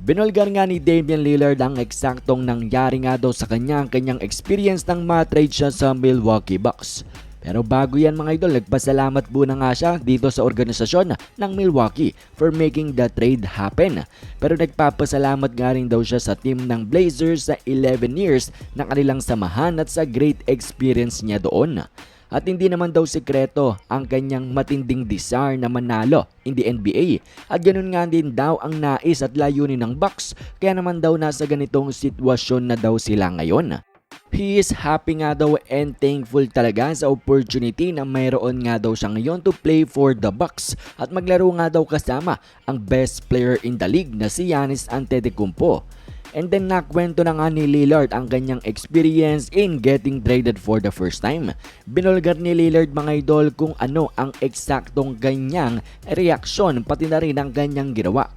Binulgar nga ni Damian Lillard ang eksaktong nangyari nga daw sa kanya ang kanyang experience nang matrade siya sa Milwaukee Bucks. Pero bago yan mga idol, nagpasalamat muna nga siya dito sa organisasyon ng Milwaukee for making the trade happen. Pero nagpapasalamat nga rin daw siya sa team ng Blazers sa 11 years na kanilang samahan at sa great experience niya doon. At hindi naman daw sekreto ang kanyang matinding desire na manalo in the NBA. At ganun nga din daw ang nais at layunin ng Bucks kaya naman daw nasa ganitong sitwasyon na daw sila ngayon. He is happy nga daw and thankful talaga sa opportunity na mayroon nga daw siya ngayon to play for the Bucks at maglaro nga daw kasama ang best player in the league na si Giannis Antetokounmpo. And then nakwento na nga ni Lillard ang kanyang experience in getting traded for the first time. Binulgar ni Lillard mga idol kung ano ang eksaktong ganyang reaksyon pati na rin ang ganyang ginawa.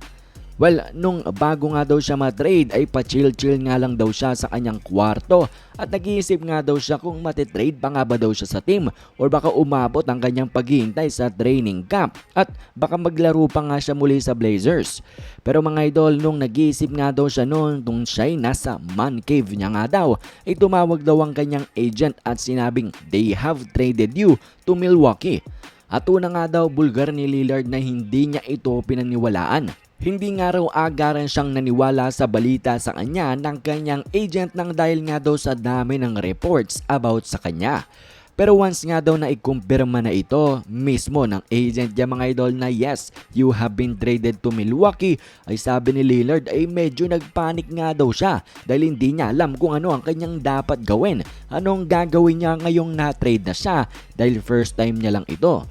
Well, nung bago nga daw siya matrade ay pa-chill-chill nga lang daw siya sa kanyang kwarto at nag-iisip nga daw siya kung matitrade pa nga ba daw siya sa team or baka umabot ang kanyang paghihintay sa training camp at baka maglaro pa nga siya muli sa Blazers. Pero mga idol, nung nag-iisip nga daw siya noon nung siya'y nasa man cave niya nga daw, ay tumawag daw ang kanyang agent at sinabing they have traded you to Milwaukee. At una nga daw bulgar ni Lillard na hindi niya ito pinaniwalaan. Hindi nga raw agaran siyang naniwala sa balita sa kanya ng kanyang agent nang dahil nga daw sa dami ng reports about sa kanya. Pero once nga daw na ikumpirma na ito mismo ng agent niya mga idol na yes, you have been traded to Milwaukee ay sabi ni Lillard ay medyo nagpanik nga daw siya dahil hindi niya alam kung ano ang kanyang dapat gawin. Anong gagawin niya ngayong na-trade na siya dahil first time niya lang ito.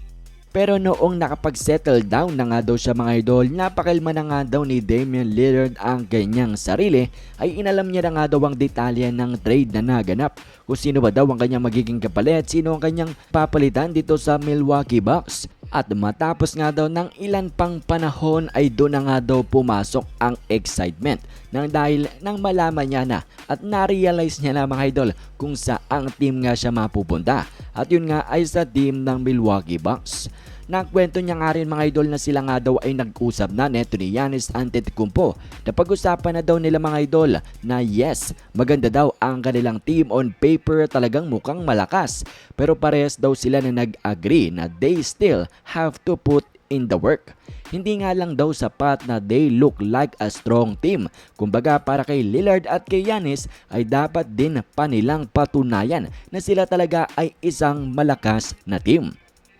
Pero noong nakapag-settle down na nga daw siya mga idol, napakalma na nga daw ni Damian Lillard ang kanyang sarili, ay inalam niya na nga daw ang detalye ng trade na naganap. Kung sino ba daw ang kanyang magiging kapalit, sino ang kanyang papalitan dito sa Milwaukee Bucks. At matapos nga daw ng ilan pang panahon ay doon na nga daw pumasok ang excitement nang dahil nang malaman niya na at na-realize niya na mga idol kung saang team nga siya mapupunta. At yun nga ay sa team ng Milwaukee Bucks. Nakwento niya nga rin mga idol na sila nga daw ay nag-usap na neto ni Giannis Antetokounmpo. Napag-usapan na daw nila mga idol na yes, maganda daw ang kanilang team on paper talagang mukhang malakas. Pero parehas daw sila na nag-agree na they still have to put in the work. Hindi nga lang daw sapat na they look like a strong team. Kumbaga para kay Lillard at kay Giannis ay dapat din pa nilang patunayan na sila talaga ay isang malakas na team.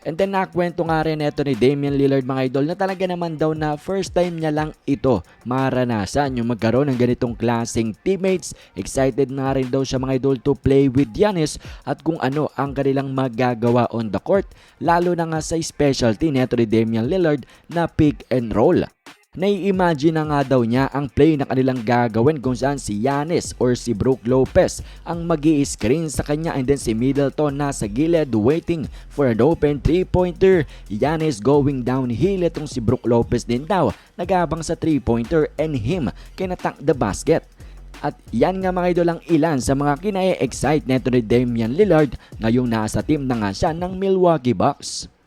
And then nakwento nga rin ito ni Damian Lillard mga idol na talaga naman daw na first time niya lang ito maranasan yung magkaroon ng ganitong klaseng teammates. Excited na rin daw siya mga idol to play with Giannis at kung ano ang kanilang magagawa on the court. Lalo na nga sa specialty neto ni Damian Lillard na pick and roll. Nai-imagine na nga daw niya ang play na kanilang gagawin kung saan si Yanis or si Brook Lopez ang mag screen sa kanya and then si Middleton nasa gilid waiting for an open 3-pointer. Yanis going downhill itong si Brook Lopez din daw nagabang sa 3-pointer and him kinatak the basket. At yan nga mga idol ang ilan sa mga kinai-excite neto ni Damian Lillard ngayong nasa team na nga siya ng Milwaukee Bucks.